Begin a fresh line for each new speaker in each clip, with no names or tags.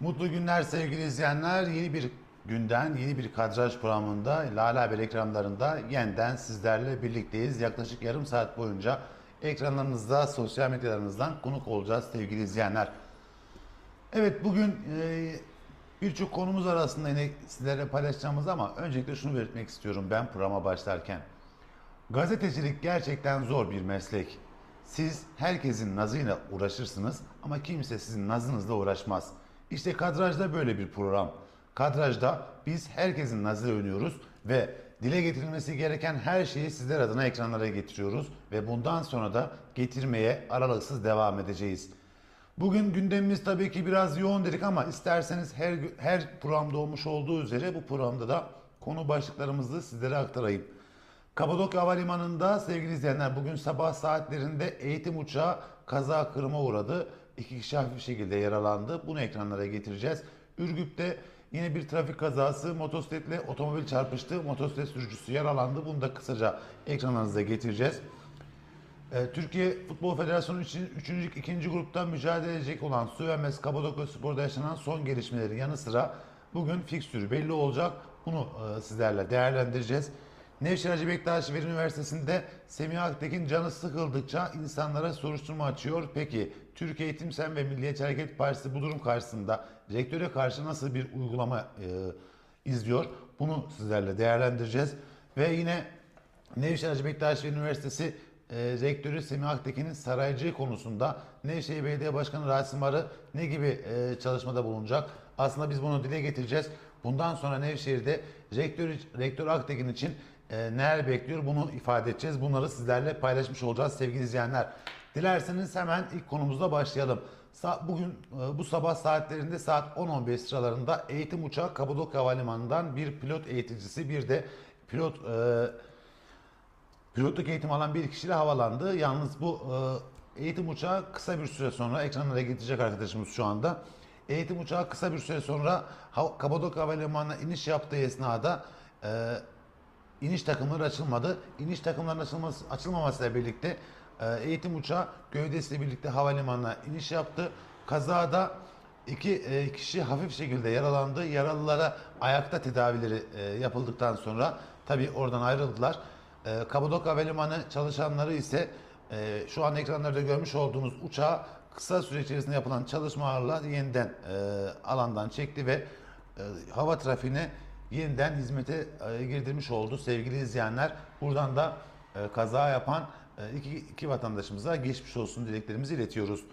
Mutlu günler sevgili izleyenler. Yeni bir günden, yeni bir kadraj programında Lale Haber ekranlarında yeniden sizlerle birlikteyiz. Yaklaşık yarım saat boyunca ekranlarınızda, sosyal medyalarınızdan konuk olacağız sevgili izleyenler. Evet bugün e, birçok konumuz arasında yine sizlerle paylaşacağımız ama öncelikle şunu belirtmek istiyorum ben programa başlarken. Gazetecilik gerçekten zor bir meslek. Siz herkesin nazıyla uğraşırsınız ama kimse sizin nazınızla uğraşmaz. İşte kadrajda böyle bir program. Kadrajda biz herkesin nazıyla oynuyoruz ve dile getirilmesi gereken her şeyi sizler adına ekranlara getiriyoruz ve bundan sonra da getirmeye aralıksız devam edeceğiz. Bugün gündemimiz tabii ki biraz yoğun dedik ama isterseniz her her programda olmuş olduğu üzere bu programda da konu başlıklarımızı sizlere aktarayım. Kapadokya Havalimanı'nda sevgili izleyenler bugün sabah saatlerinde eğitim uçağı kaza kırıma uğradı. İki kişi hafif şekilde yaralandı. Bunu ekranlara getireceğiz. Ürgüp'te yine bir trafik kazası motosikletle otomobil çarpıştı. Motosiklet sürücüsü yaralandı. Bunu da kısaca ekranlarınıza getireceğiz. Ee, Türkiye Futbol Federasyonu için 3. lig 2. grupta mücadele edecek olan Süvermes Kapadokya Spor'da yaşanan son gelişmelerin yanı sıra bugün fikstürü belli olacak. Bunu e, sizlerle değerlendireceğiz. Nevşehir Hacı Bektaş Veli Üniversitesi'nde Semih Aktekin canı sıkıldıkça insanlara soruşturma açıyor. Peki Türkiye Eğitim Sen ve Milliyetçi Hareket Partisi bu durum karşısında rektöre karşı nasıl bir uygulama e, izliyor? Bunu sizlerle değerlendireceğiz. Ve yine Nevşehir Hacı Bektaş Veli Üniversitesi e, Rektörü Semih Aktekin'in saraycı konusunda Nevşehir Belediye Başkanı Rasim Arı ne gibi e, çalışmada bulunacak? Aslında biz bunu dile getireceğiz. Bundan sonra Nevşehir'de Rektör, Rektör Aktekin için e, neler bekliyor bunu ifade edeceğiz. Bunları sizlerle paylaşmış olacağız sevgili izleyenler. Dilerseniz hemen ilk konumuzla başlayalım. Sa- Bugün e, bu sabah saatlerinde saat 10-15 sıralarında eğitim uçağı Kapadokya Havalimanı'ndan bir pilot eğiticisi bir de pilot e, Pilotluk eğitim alan bir kişiyle havalandı. Yalnız bu e, eğitim uçağı kısa bir süre sonra ekranlara getirecek arkadaşımız şu anda. Eğitim uçağı kısa bir süre sonra Kapadokya Havalimanı'na iniş yaptığı esnada e, iniş takımları açılmadı. İniş takımlarının açılması, açılmamasıyla birlikte e, eğitim uçağı gövdesiyle birlikte havalimanına iniş yaptı. Kazada iki e, kişi hafif şekilde yaralandı. Yaralılara ayakta tedavileri e, yapıldıktan sonra tabi oradan ayrıldılar. E, Kapadokya Havalimanı çalışanları ise e, şu an ekranlarda görmüş olduğunuz uçağı kısa süre içerisinde yapılan çalışmalarla yeniden e, alandan çekti ve e, hava trafiğine yeniden hizmete e, girdirmiş oldu sevgili izleyenler. Buradan da e, kaza yapan e, iki, iki vatandaşımıza geçmiş olsun dileklerimizi iletiyoruz.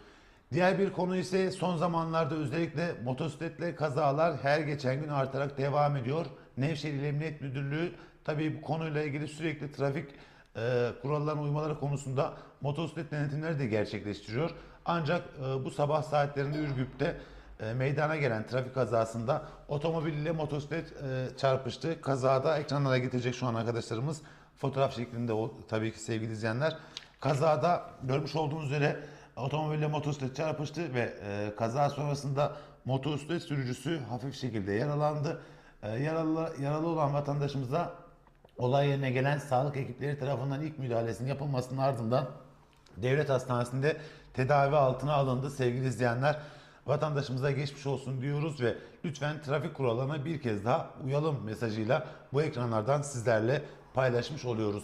Diğer bir konu ise son zamanlarda özellikle motosikletle kazalar her geçen gün artarak devam ediyor. Nevşehir İl Emniyet Müdürlüğü tabii bu konuyla ilgili sürekli trafik e, kurallarına uymaları konusunda motosiklet denetimleri de gerçekleştiriyor. Ancak e, bu sabah saatlerinde Ürgüp'te e, meydana gelen trafik kazasında otomobil ile motosiklet e, çarpıştı. Kazada ekranlara getirecek şu an arkadaşlarımız fotoğraf şeklinde o, tabii ki sevgili izleyenler. Kazada görmüş olduğunuz üzere otomobil ile motosiklet çarpıştı ve e, kaza sonrasında motosiklet sürücüsü hafif şekilde yaralandı. E, yaralı, yaralı olan vatandaşımıza olay yerine gelen sağlık ekipleri tarafından ilk müdahalesinin yapılmasının ardından devlet hastanesinde tedavi altına alındı sevgili izleyenler. Vatandaşımıza geçmiş olsun diyoruz ve lütfen trafik kurallarına bir kez daha uyalım mesajıyla bu ekranlardan sizlerle paylaşmış oluyoruz.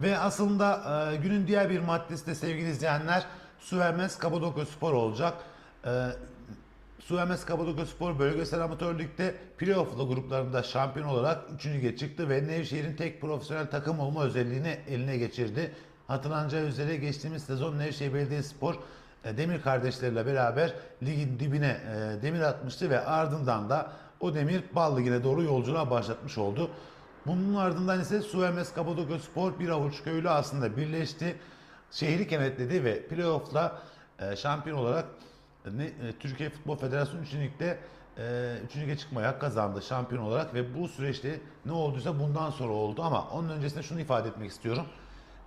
Ve aslında e, günün diğer bir maddesi de sevgili izleyenler su vermez Kapadokya Spor olacak. E, Suemes Kapadokya Spor Bölgesel Amatör Lig'de playoff'lu gruplarında şampiyon olarak 3. lige çıktı ve Nevşehir'in tek profesyonel takım olma özelliğini eline geçirdi. Hatırlanacağı üzere geçtiğimiz sezon Nevşehir Belediyespor e, Demir kardeşleriyle beraber ligin dibine e, demir atmıştı ve ardından da o demir Bal Ligi'ne doğru yolculuğa başlatmış oldu. Bunun ardından ise Suemes Kapadokya Spor bir avuç köylü aslında birleşti. Şehri kenetledi ve playoff'la e, şampiyon olarak e, Türkiye Futbol Federasyonu 3. Lig'de e, 3. lige çıkmaya hak kazandı şampiyon olarak ve bu süreçte ne olduysa bundan sonra oldu ama onun öncesinde şunu ifade etmek istiyorum.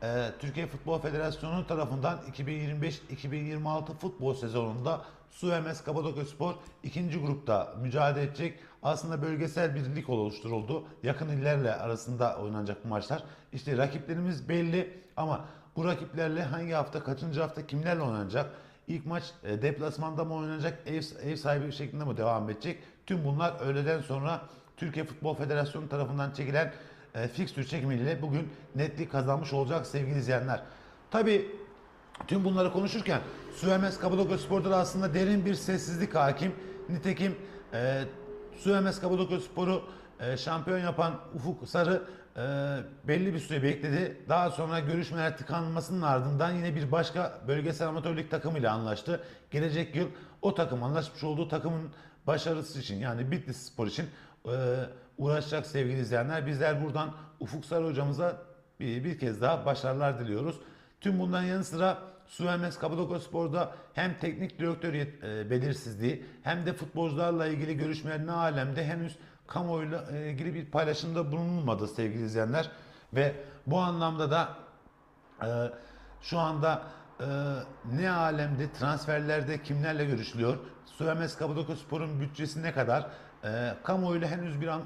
E, Türkiye Futbol Federasyonu tarafından 2025-2026 futbol sezonunda Suemes Kapadokya Spor ikinci grupta mücadele edecek. Aslında bölgesel bir lig oluşturuldu. Yakın illerle arasında oynanacak bu maçlar. İşte rakiplerimiz belli ama bu rakiplerle hangi hafta, kaçıncı hafta kimlerle oynanacak? İlk maç e, deplasmanda mı oynanacak, ev, ev sahibi şeklinde mi devam edecek? Tüm bunlar öğleden sonra Türkiye Futbol Federasyonu tarafından çekilen e, fikstür çekimiyle bugün netlik kazanmış olacak sevgili izleyenler. Tabii Tüm bunları konuşurken Süemes Kapadokya Spor'da da aslında derin bir sessizlik hakim. Nitekim e, Süemes Kapadokya Spor'u e, şampiyon yapan Ufuk Sarı e, belli bir süre bekledi. Daha sonra görüşmeler tıkanmasının ardından yine bir başka bölgesel amatörlük takımıyla anlaştı. Gelecek yıl o takım anlaşmış olduğu takımın başarısı için yani Bitlis Spor için uğraşacak sevgili izleyenler. Bizler buradan Ufuk Sarı hocamıza bir, bir kez daha başarılar diliyoruz. Tüm bundan yanı sıra Suemes Kapadokya Spor'da hem teknik direktör e, belirsizliği hem de futbolcularla ilgili görüşmeler ne alemde henüz kamuoyuyla e, ilgili bir paylaşımda bulunulmadı sevgili izleyenler. Ve bu anlamda da e, şu anda e, ne alemde transferlerde kimlerle görüşülüyor? Suemes Kapadokya Spor'un bütçesi ne kadar? E, kamuoyuyla henüz bir an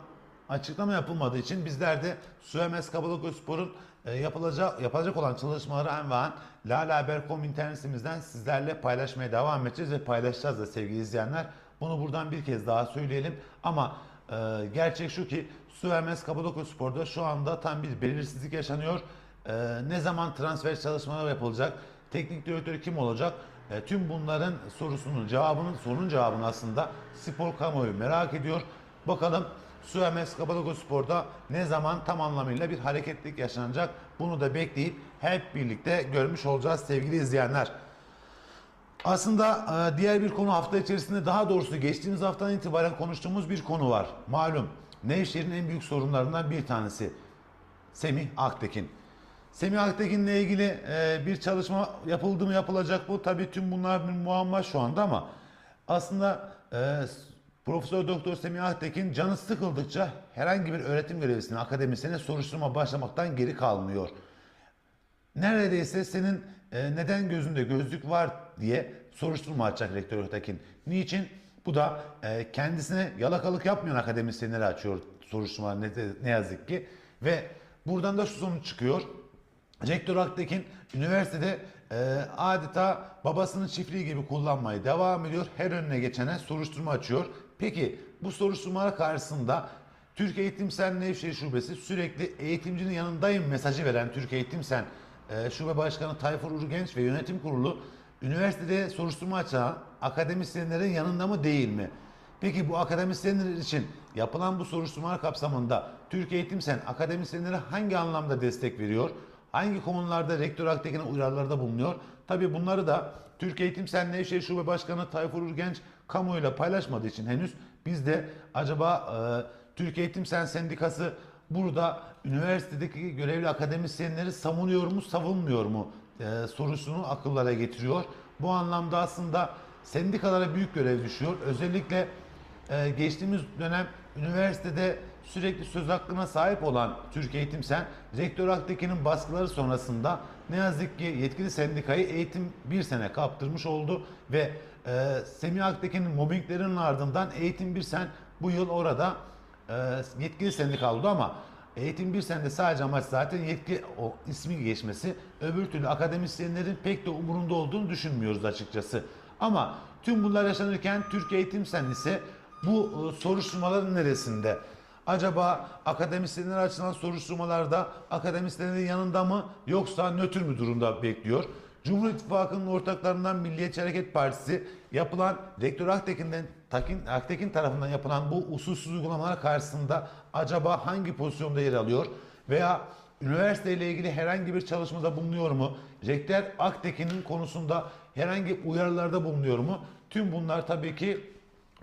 açıklama yapılmadığı için bizler de Suemes Kapadokya Spor'un e, yapılacak, yapılacak olan çalışmaları en ve an lalahaber.com internet sitemizden sizlerle paylaşmaya devam edeceğiz ve paylaşacağız da sevgili izleyenler. Bunu buradan bir kez daha söyleyelim ama e, gerçek şu ki Suemes Kapadokya Spor'da şu anda tam bir belirsizlik yaşanıyor. E, ne zaman transfer çalışmaları yapılacak? Teknik direktörü kim olacak? E, tüm bunların sorusunun cevabının sorunun cevabını aslında spor kamuoyu merak ediyor. Bakalım Suemes Kapadokya Spor'da ne zaman tam anlamıyla bir hareketlik yaşanacak? Bunu da bekleyip hep birlikte görmüş olacağız sevgili izleyenler. Aslında e, diğer bir konu hafta içerisinde daha doğrusu geçtiğimiz haftadan itibaren konuştuğumuz bir konu var. Malum Nevşehir'in en büyük sorunlarından bir tanesi. Semih Aktekin. Semih Aktekin'le ilgili e, bir çalışma yapıldı mı yapılacak mı? Tabii tüm bunlar bir muamma şu anda ama aslında e, Profesör Doktor Semih Aktekin canı sıkıldıkça herhangi bir öğretim görevlisine, akademisine soruşturma başlamaktan geri kalmıyor. Neredeyse senin e, neden gözünde gözlük var diye soruşturma açacak rektör Ötekin. Niçin? Bu da e, kendisine yalakalık yapmayan akademisyenleri açıyor soruşturma ne, ne yazık ki. Ve buradan da şu sonuç çıkıyor. Rektör Aktekin üniversitede e, adeta babasının çiftliği gibi kullanmayı devam ediyor. Her önüne geçene soruşturma açıyor. Peki bu soruşturmalar karşısında Türk Eğitim Sen Nevşehir Şubesi sürekli eğitimcinin yanındayım mesajı veren Türk Eğitim Sen e, Şube Başkanı Tayfur Urgenç ve Yönetim Kurulu üniversitede soruşturma açan akademisyenlerin yanında mı değil mi? Peki bu akademisyenler için yapılan bu soruşturmalar kapsamında Türk Eğitim Sen akademisyenlere hangi anlamda destek veriyor? Hangi konularda rektör Aktekin'e uyarılarda bulunuyor? Tabi bunları da Türk Eğitim Sen Nevşehir Şube Başkanı Tayfur Urgenç kamuoyuyla paylaşmadığı için henüz biz de acaba e, Türk Eğitim Sen Sendikası burada üniversitedeki görevli akademisyenleri savunuyor mu savunmuyor mu e, sorusunu akıllara getiriyor. Bu anlamda aslında sendikalara büyük görev düşüyor. Özellikle ee, geçtiğimiz dönem üniversitede sürekli söz hakkına sahip olan Türk Eğitim Sen, Rektör Aktekin'in baskıları sonrasında ne yazık ki yetkili sendikayı eğitim bir sene kaptırmış oldu ve e, Semih Aktekin'in mobbinglerinin ardından Eğitim Bir Sen bu yıl orada e, yetkili sendika oldu ama Eğitim Bir Sen'de sadece amaç zaten yetki o ismi geçmesi. Öbür türlü akademisyenlerin pek de umurunda olduğunu düşünmüyoruz açıkçası. Ama tüm bunlar yaşanırken Türk Eğitim Sen ise bu e, soruşturmaların neresinde? Acaba akademisyenler açılan soruşturmalarda akademisyenlerin yanında mı yoksa nötr mü durumda bekliyor? Cumhur İttifakı'nın ortaklarından Milliyetçi Hareket Partisi yapılan Rektör Aktekin'den Takin, Aktekin tarafından yapılan bu usulsüz uygulamalar karşısında acaba hangi pozisyonda yer alıyor? Veya üniversite ile ilgili herhangi bir çalışmada bulunuyor mu? Rektör Aktekin'in konusunda herhangi uyarılarda bulunuyor mu? Tüm bunlar tabii ki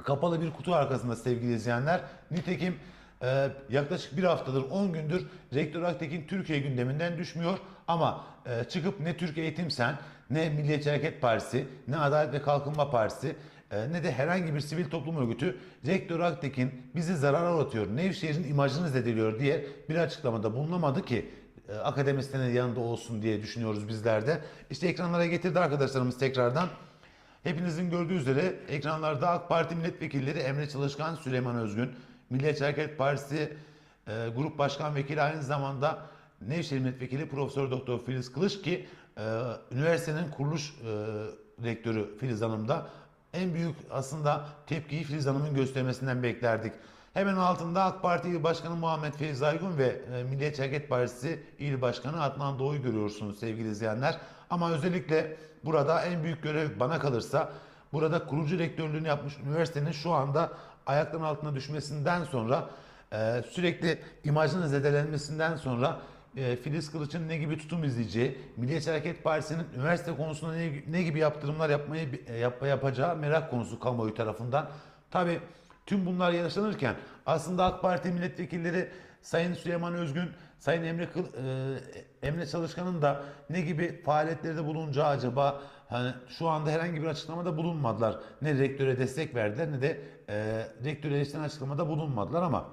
kapalı bir kutu arkasında sevgili izleyenler. Nitekim e, yaklaşık bir haftadır 10 gündür Rektör Aktekin Türkiye gündeminden düşmüyor. Ama e, çıkıp ne Türk Eğitim Sen, ne Milliyetçi Hareket Partisi, ne Adalet ve Kalkınma Partisi, e, ne de herhangi bir sivil toplum örgütü Rektör Aktekin bizi zarara uğratıyor, Nevşehir'in imajını zedeliyor diye bir açıklamada bulunamadı ki e, akademisyenin yanında olsun diye düşünüyoruz bizler de. İşte ekranlara getirdi arkadaşlarımız tekrardan. Hepinizin gördüğü üzere ekranlarda AK Parti milletvekilleri Emre Çalışkan, Süleyman Özgün, Milliyetçi Hareket Partisi e, Grup Başkan Vekili aynı zamanda Nevşehir Milletvekili Profesör Doktor Filiz Kılıç ki e, üniversitenin kuruluş e, rektörü Filiz Hanım'da en büyük aslında tepkiyi Filiz Hanım'ın göstermesinden beklerdik. Hemen altında AK Parti İl Başkanı Muhammed Feyzi Aygun ve e, Milliyetçi Hareket Partisi İl Başkanı Adnan Doğu'yu görüyorsunuz sevgili izleyenler. Ama özellikle burada en büyük görev bana kalırsa burada kurucu rektörlüğünü yapmış üniversitenin şu anda ayakların altına düşmesinden sonra e, sürekli imajının zedelenmesinden sonra e, Filiz Kılıç'ın ne gibi tutum izleyeceği, Milliyetçi Hareket Partisi'nin üniversite konusunda ne, ne gibi yaptırımlar yapmayı e, yap, yapacağı merak konusu kamuoyu tarafından. Tabi tüm bunlar yaşanırken aslında AK Parti milletvekilleri Sayın Süleyman Özgün, Sayın Emre Kıl, e, Emre Çalışkan'ın da ne gibi faaliyetlerde bulunacağı acaba hani şu anda herhangi bir açıklamada bulunmadılar. Ne rektöre destek verdiler ne de e, rektöre eleştiren açıklamada bulunmadılar ama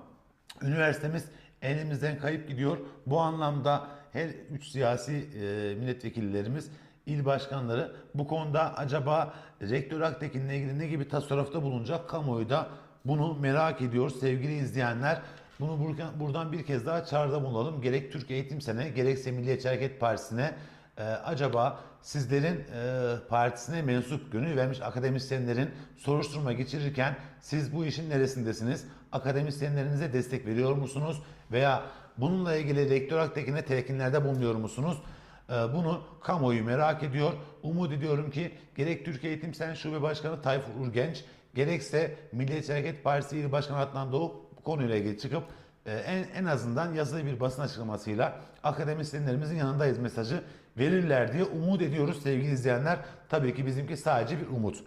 üniversitemiz elimizden kayıp gidiyor. Bu anlamda her üç siyasi e, milletvekillerimiz, il başkanları bu konuda acaba rektör Aktekin'le ilgili ne gibi tasarrufta bulunacak kamuoyu da bunu merak ediyor sevgili izleyenler. Bunu buradan bir kez daha çağrıda bulunalım. Gerek Türk Eğitim Sene gerekse Milliyetçi Hareket Partisi'ne e, acaba sizlerin e, partisine mensup gönül vermiş akademisyenlerin soruşturma geçirirken siz bu işin neresindesiniz? Akademisyenlerinize destek veriyor musunuz? Veya bununla ilgili Rektör Aktekin'e telkinlerde bulunuyor musunuz? E, bunu kamuoyu merak ediyor. Umut ediyorum ki gerek Türkiye Eğitim Sen Şube Başkanı Tayfur Urgenç gerekse Milliyetçi Hareket Partisi İl Başkanı Adnan Doğu bu konuyla ilgili çıkıp e, en, en azından yazılı bir basın açıklamasıyla akademisyenlerimizin yanındayız mesajı verirler diye umut ediyoruz sevgili izleyenler. Tabii ki bizimki sadece bir umut.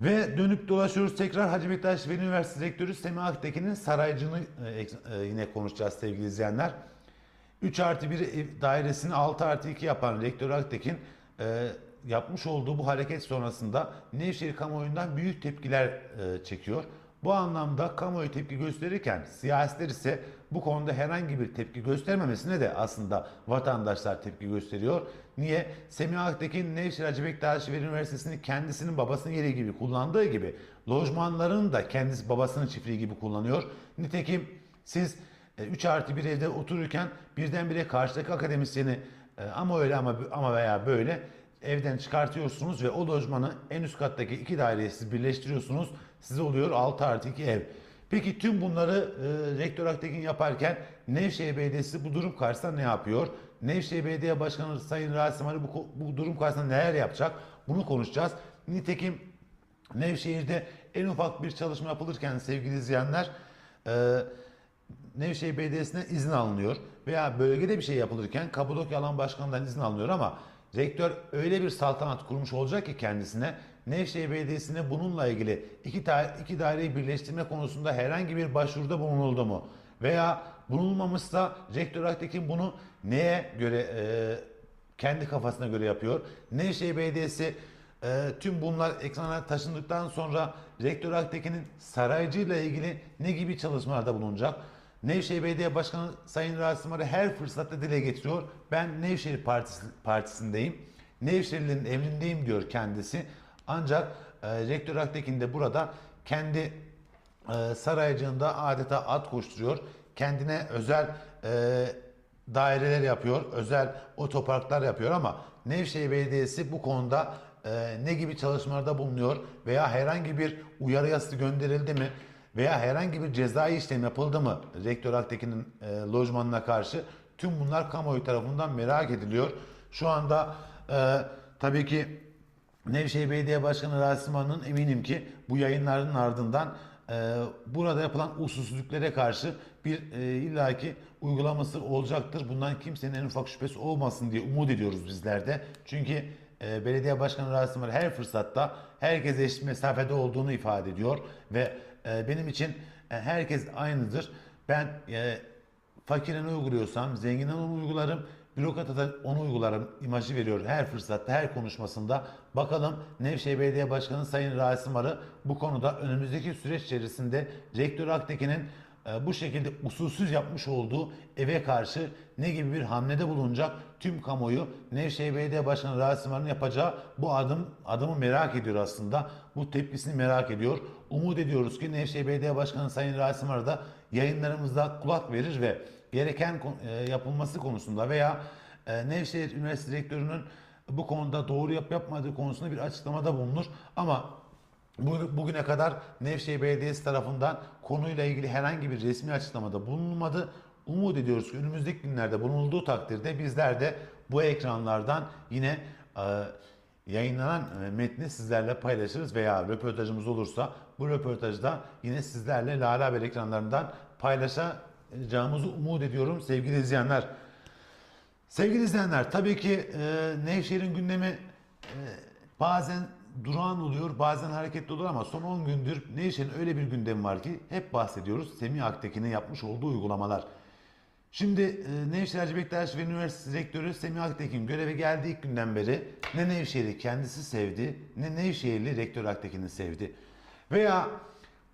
Ve dönüp dolaşıyoruz tekrar Hacı Bektaş Veli Üniversitesi Rektörü Semih Aktekin'in saraycını e, e, yine konuşacağız sevgili izleyenler. 3 artı 1 ev dairesini 6 artı 2 yapan Rektör Aktekin e, yapmış olduğu bu hareket sonrasında Nevşehir kamuoyundan büyük tepkiler çekiyor. Bu anlamda kamuoyu tepki gösterirken siyasiler ise bu konuda herhangi bir tepki göstermemesine de aslında vatandaşlar tepki gösteriyor. Niye? Semih Aktekin Nevşehir Hacı Bektaş Üniversitesi'ni kendisinin babasının yeri gibi kullandığı gibi lojmanların da kendisi babasının çiftliği gibi kullanıyor. Nitekim siz 3 artı bir evde otururken birdenbire karşıdaki akademisyeni e, ama öyle ama ama veya böyle evden çıkartıyorsunuz ve o lojmanı en üst kattaki iki daireyi siz birleştiriyorsunuz. Size oluyor 6 artı 2 ev. Peki tüm bunları e, Rektör Aktekin yaparken Nevşehir Belediyesi bu durum karşısında ne yapıyor? Nevşehir Belediye Başkanı Sayın Rasim Ali bu, bu durum karşısında neler yapacak? Bunu konuşacağız. Nitekim Nevşehir'de en ufak bir çalışma yapılırken sevgili izleyenler e, Nevşehir Belediyesi'ne izin alınıyor veya bölgede bir şey yapılırken Kapadokya Alan Başkanı'ndan izin alınıyor ama rektör öyle bir saltanat kurmuş olacak ki kendisine Nevşehir Belediyesi'ne bununla ilgili iki, da iki daireyi birleştirme konusunda herhangi bir başvuruda bulunuldu mu? Veya bulunmamışsa rektör Aktekin bunu neye göre e, kendi kafasına göre yapıyor? Nevşehir Belediyesi e, tüm bunlar ekrana taşındıktan sonra rektör Aktekin'in saraycıyla ilgili ne gibi çalışmalarda bulunacak? Nevşehir Belediye Başkanı Sayın Rasim Arı her fırsatta dile getiriyor. Ben Nevşehir Partisi, Partisi'ndeyim. Nevşehirlilerin emrindeyim diyor kendisi. Ancak e, Rektör Aktekin de burada kendi e, saraycığında adeta at koşturuyor. Kendine özel e, daireler yapıyor, özel otoparklar yapıyor ama Nevşehir Belediyesi bu konuda e, ne gibi çalışmalarda bulunuyor veya herhangi bir uyarı yazısı gönderildi mi veya herhangi bir cezai işlem yapıldı mı Rektör Aktekin'in e, lojmanına karşı tüm bunlar kamuoyu tarafından merak ediliyor. Şu anda e, tabii ki Nevşehir Belediye Başkanı Rasim Han'ın eminim ki bu yayınların ardından e, burada yapılan usulsüzlüklere karşı bir e, illaki uygulaması olacaktır. Bundan kimsenin en ufak şüphesi olmasın diye umut ediyoruz bizler de. Çünkü e, Belediye Başkanı Rasim Han her fırsatta herkes eşit mesafede olduğunu ifade ediyor ve e, benim için e, herkes aynıdır. Ben e, fakire ne uyguluyorsam zengine onu uygularım. Bürokrata onu uygularım imajı veriyor her fırsatta, her konuşmasında. Bakalım Nevşehir Belediye Başkanı Sayın Rasim Arı bu konuda önümüzdeki süreç içerisinde Rektör Aktekin'in e, bu şekilde usulsüz yapmış olduğu eve karşı ne gibi bir hamlede bulunacak tüm kamuoyu Nevşehir Belediye Başkanı Rasim Arı'nın yapacağı bu adım adımı merak ediyor aslında. Bu tepkisini merak ediyor. Umut ediyoruz ki Nevşehir Belediye Başkanı Sayın Rasim Arı da yayınlarımızda kulak verir ve gereken e, yapılması konusunda veya e, Nevşehir Üniversitesi Rektörü'nün bu konuda doğru yap yapmadığı konusunda bir açıklamada bulunur. Ama bu- bugüne kadar Nevşehir Belediyesi tarafından konuyla ilgili herhangi bir resmi açıklamada bulunmadı. Umut ediyoruz ki önümüzdeki günlerde bulunulduğu takdirde bizler de bu ekranlardan yine e, yayınlanan e, metni sizlerle paylaşırız veya röportajımız olursa bu röportajda yine sizlerle Lale Haber ekranlarından paylaşacağımızı umut ediyorum sevgili izleyenler. Sevgili izleyenler tabii ki e, Nevşehir'in gündemi e, bazen durağan oluyor bazen hareketli olur ama son 10 gündür Nevşehir'in öyle bir gündemi var ki hep bahsediyoruz Semih Aktekin'in yapmış olduğu uygulamalar. Şimdi e, Nevşehir Hacı Bektaş ve Üniversitesi Rektörü Semih Aktekin göreve geldiği ilk günden beri ne Nevşehir'i kendisi sevdi ne Nevşehirli Rektör Aktekin'i sevdi. Veya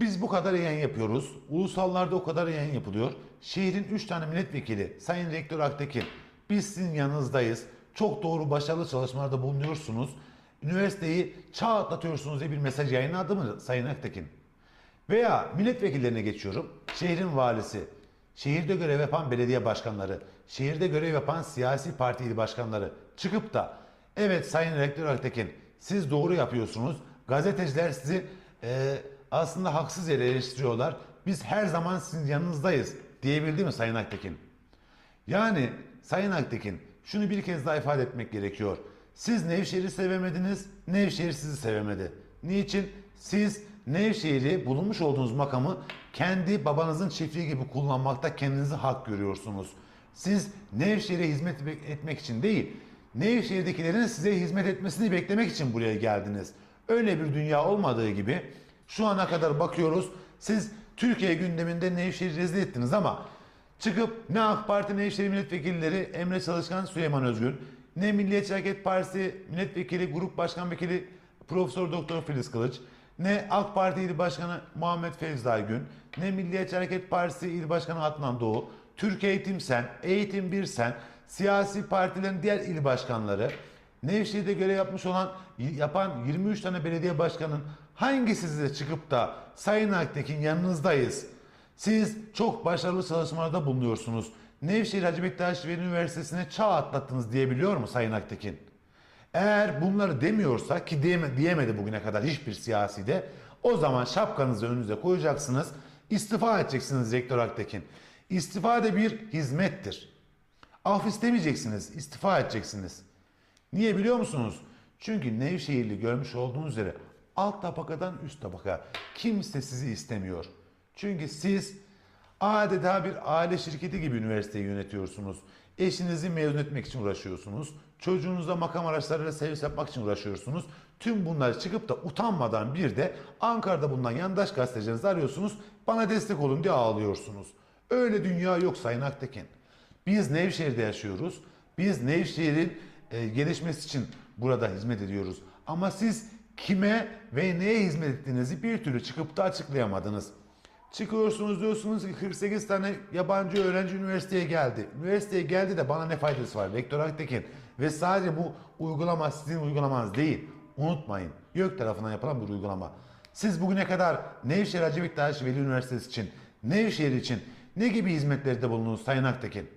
biz bu kadar yayın yapıyoruz. Ulusallarda o kadar yayın yapılıyor. Şehrin 3 tane milletvekili Sayın Rektör Aktekin biz sizin yanınızdayız. Çok doğru başarılı çalışmalarda bulunuyorsunuz. Üniversiteyi çağ atlatıyorsunuz diye bir mesaj yayınladı mı Sayın Aktekin? Veya milletvekillerine geçiyorum. Şehrin valisi, şehirde görev yapan belediye başkanları, şehirde görev yapan siyasi parti il başkanları çıkıp da evet Sayın Rektör Aktekin siz doğru yapıyorsunuz. Gazeteciler sizi e, aslında haksız yere eleştiriyorlar. Biz her zaman sizin yanınızdayız diyebildi mi Sayın Aktekin? Yani Sayın Aktekin şunu bir kez daha ifade etmek gerekiyor. Siz Nevşehir'i sevemediniz, Nevşehir sizi sevemedi. Niçin? Siz Nevşehir'i bulunmuş olduğunuz makamı kendi babanızın çiftliği gibi kullanmakta kendinizi hak görüyorsunuz. Siz Nevşehir'e hizmet etmek için değil, Nevşehir'dekilerin size hizmet etmesini beklemek için buraya geldiniz. Öyle bir dünya olmadığı gibi şu ana kadar bakıyoruz. Siz Türkiye gündeminde Nevşehir'i rezil ettiniz ama Çıkıp ne AK Parti Nevşehir milletvekilleri Emre Çalışkan, Süleyman Özgün, ne Milliyetçi Hareket Partisi milletvekili, grup başkan vekili Profesör Doktor Filiz Kılıç, ne AK Parti İl Başkanı Muhammed Fevzi Aygün, ne Milliyetçi Hareket Partisi İl Başkanı Adnan Doğu, Türk Eğitim Sen, Eğitim Bir Sen, siyasi partilerin diğer il başkanları, Nevşehir'de görev yapmış olan yapan 23 tane belediye başkanının hangisi size çıkıp da Sayın Aktekin yanınızdayız. Siz çok başarılı çalışmalarda bulunuyorsunuz. Nevşehir Hacı Bektaş Veli Üniversitesi'ne çağ atlattınız diyebiliyor mu Sayın Aktekin? Eğer bunları demiyorsa ki diyeme- diyemedi bugüne kadar hiçbir siyasi de o zaman şapkanızı önünüze koyacaksınız. istifa edeceksiniz Rektör Aktekin. İstifa da bir hizmettir. Af istemeyeceksiniz, istifa edeceksiniz. Niye biliyor musunuz? Çünkü Nevşehirli görmüş olduğunuz üzere alt tabakadan üst tabaka kimse sizi istemiyor. Çünkü siz adeta bir aile şirketi gibi üniversiteyi yönetiyorsunuz. Eşinizi mezun etmek için uğraşıyorsunuz. Çocuğunuza makam araçlarıyla servis yapmak için uğraşıyorsunuz. Tüm bunları çıkıp da utanmadan bir de Ankara'da bulunan yandaş gazetecilerinizi arıyorsunuz. Bana destek olun diye ağlıyorsunuz. Öyle dünya yok Sayın Aktekin. Biz Nevşehir'de yaşıyoruz. Biz Nevşehir'in e, gelişmesi için burada hizmet ediyoruz. Ama siz kime ve neye hizmet ettiğinizi bir türlü çıkıp da açıklayamadınız. Çıkıyorsunuz diyorsunuz ki 48 tane yabancı öğrenci üniversiteye geldi. Üniversiteye geldi de bana ne faydası var? Rektör Aktekin. Ve sadece bu uygulama sizin uygulamanız değil. Unutmayın. YÖK tarafından yapılan bir uygulama. Siz bugüne kadar Nevşehir Hacı Bektaş Veli Üniversitesi için, Nevşehir için ne gibi hizmetlerde bulundunuz Sayın Aktekin?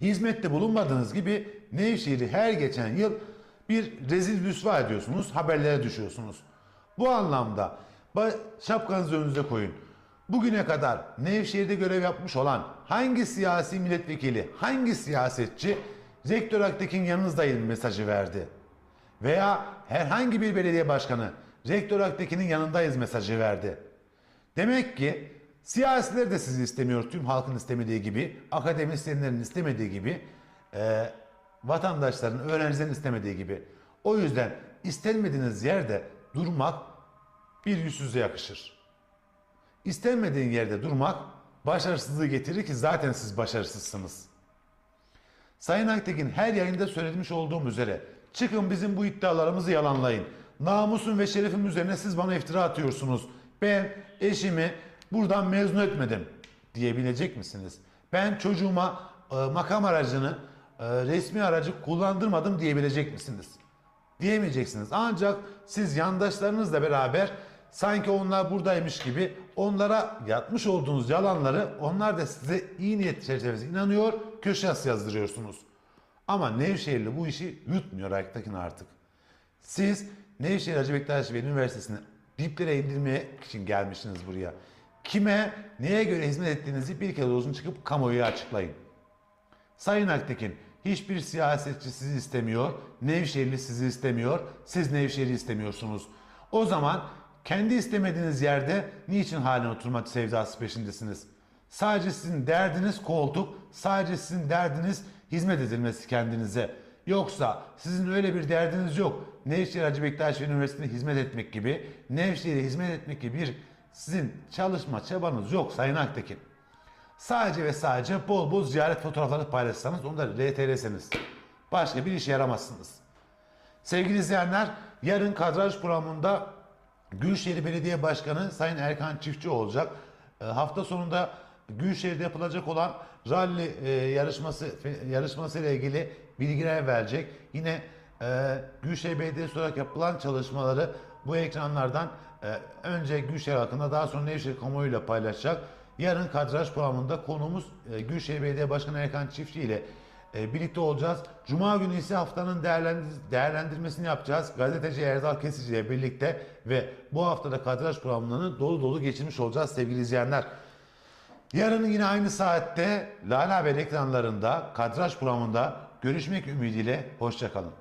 Hizmette bulunmadığınız gibi Nevşehir'i her geçen yıl bir rezil rüsva ediyorsunuz, haberlere düşüyorsunuz. Bu anlamda şapkanızı önünüze koyun. Bugüne kadar Nevşehir'de görev yapmış olan hangi siyasi milletvekili, hangi siyasetçi Rektör Aktekin yanınızdayım mesajı verdi? Veya herhangi bir belediye başkanı Rektör Aktekin'in yanındayız mesajı verdi. Demek ki siyasiler de sizi istemiyor tüm halkın istemediği gibi, akademisyenlerin istemediği gibi, e, vatandaşların, öğrencilerin istemediği gibi. O yüzden istenmediğiniz yerde durmak bir yüzsüze yakışır. İstenmediğin yerde durmak başarısızlığı getirir ki zaten siz başarısızsınız. Sayın Aktekin her yayında söylemiş olduğum üzere çıkın bizim bu iddialarımızı yalanlayın. Namusum ve şerefim üzerine siz bana iftira atıyorsunuz. Ben eşimi buradan mezun etmedim diyebilecek misiniz? Ben çocuğuma e, makam aracını, e, resmi aracı kullandırmadım diyebilecek misiniz? Diyemeyeceksiniz. Ancak siz yandaşlarınızla beraber sanki onlar buradaymış gibi onlara yapmış olduğunuz yalanları onlar da size iyi niyet çerçevesinde inanıyor, köşe yazdırıyorsunuz. Ama Nevşehirli bu işi yutmuyor Aytekin artık. Siz Nevşehir Hacı Bektaş Veli Üniversitesi'ni diplere indirmek için gelmişsiniz buraya. Kime, neye göre hizmet ettiğinizi bir kez olsun çıkıp kamuoyuna açıklayın. Sayın Aktekin, hiçbir siyasetçi sizi istemiyor, Nevşehirli sizi istemiyor, siz Nevşehir'i istemiyorsunuz. O zaman kendi istemediğiniz yerde niçin halen oturmak sevdası peşindesiniz? Sadece sizin derdiniz koltuk, sadece sizin derdiniz hizmet edilmesi kendinize. Yoksa sizin öyle bir derdiniz yok. Nevşehir Hacı Bektaş Üniversitesi'ne hizmet etmek gibi, Nevşehir'e hizmet etmek gibi bir sizin çalışma çabanız yok Sayın Aktekin. Sadece ve sadece bol bol ziyaret fotoğrafları paylaşsanız, onu da RT'leseniz. Başka bir işe yaramazsınız. Sevgili izleyenler, yarın kadraj programında Gülşehir Belediye Başkanı Sayın Erkan Çiftçi olacak. E, hafta sonunda Gülşehir'de yapılacak olan rally e, yarışması yarışması ile ilgili bilgiler verecek. Yine e, Gülşehir Belediyesi olarak yapılan çalışmaları bu ekranlardan e, önce Gülşehir halkına daha sonra Nevşehir kamuoyuyla paylaşacak. Yarın kadraj programında konuğumuz e, Gülşehir Belediye Başkanı Erkan Çiftçi ile e, birlikte olacağız. Cuma günü ise haftanın değerlendir- değerlendirmesini yapacağız. Gazeteci Erdal Kesici ile birlikte ve bu haftada kadraj programlarını dolu dolu geçirmiş olacağız sevgili izleyenler. Yarın yine aynı saatte Lala Haber ekranlarında kadraj programında görüşmek ümidiyle hoşçakalın.